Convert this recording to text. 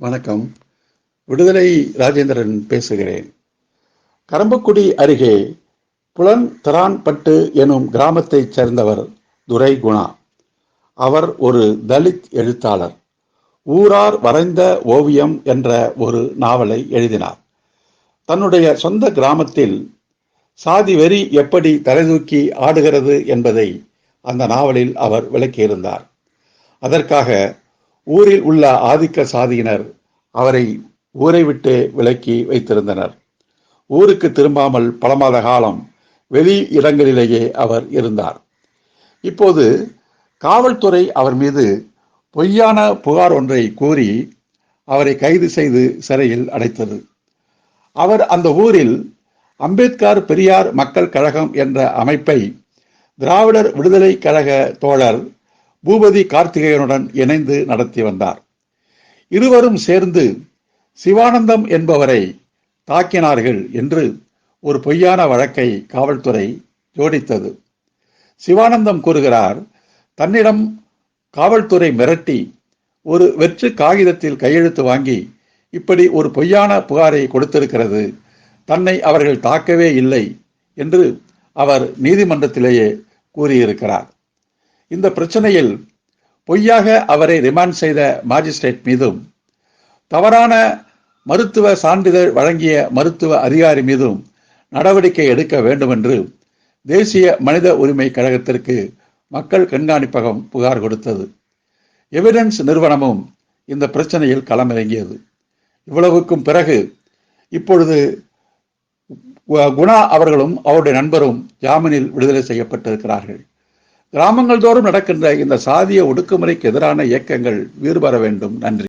வணக்கம். விடுதலை ராஜேந்திரன் பேசுகிறேன். கரம்பக்குடி அருகே புலன் தரான்பட்டு எனும் கிராமத்தைச் சேர்ந்தவர் துரை குணா. அவர் ஒரு தலித் எழுத்தாளர். ஊரார் வரைந்த ஓவியம் என்ற ஒரு நாவலை எழுதினார். தன்னுடைய சொந்த கிராமத்தில் சாதி வெறி எப்படி தலைதூக்கி ஆடுகிறது என்பதை அந்த நாவலில் அவர் விளக்கியிருந்தார். அதற்காக ஊரில் உள்ள ஆதிக்க சாதியினர் அவரை ஊரை விட்டு விலக்கி வைத்திருந்தனர். ஊருக்கு திரும்பாமல் பல மாத காலம் வெளி இடங்களிலேயே அவர் இருந்தார். இப்போது காவல்துறை அவர் மீது பொய்யான புகார் ஒன்றை கூறி அவரை கைது செய்து சிறையில் அடைத்தது. அவர் அந்த ஊரில் அம்பேத்கர் பெரியார் மக்கள் கழகம் என்ற அமைப்பை திராவிடர் விடுதலை கழக தோழர் பூபதி கார்த்திகேயனுடன் இணைந்து நடத்தி வந்தார். இருவரும் சேர்ந்து சிவானந்தம் என்பவரை தாக்கினார்கள் என்று ஒரு பொய்யான வழக்கை காவல்துறை ஜோடித்தது. சிவானந்தம் கூறுகிறார் தன்னிடம் காவல்துறை மிரட்டி ஒரு வெற்று காகிதத்தில் கையெழுத்து வாங்கி இப்படி ஒரு பொய்யான புகாரை கொடுத்திருக்கிறது. தன்னை அவர்கள் தாக்கவே இல்லை என்று அவர் நீதிமன்றத்திலேயே கூறியிருக்கிறார். இந்த பிரச்சனையில் பொய்யாக அவரை ரிமாண்ட் செய்த மாஜிஸ்ட்ரேட் மீதும் தவறான மருத்துவ சான்றிதழ் வழங்கிய மருத்துவ அதிகாரி மீதும் நடவடிக்கை எடுக்க வேண்டும் என்று தேசிய மனித உரிமை கழகத்திற்கு மக்கள் கண்காணிப்பகம் புகார் கொடுத்தது. எவிடன்ஸ் நிறுவனமும் இந்த பிரச்சனையில் களமிறங்கியது. இவ்வளவுக்கும் பிறகு இப்பொழுது குணா அவர்களும் அவருடைய நண்பரும் ஜாமீனில் விடுதலை செய்யப்பட்டிருக்கிறார்கள். கிராமங்கள் தோறும் நடக்கின்ற இந்த சாதிய ஒடுக்குமுறைக்கு எதிரான இயக்கங்கள் வீறுபெற வேண்டும். நன்றி.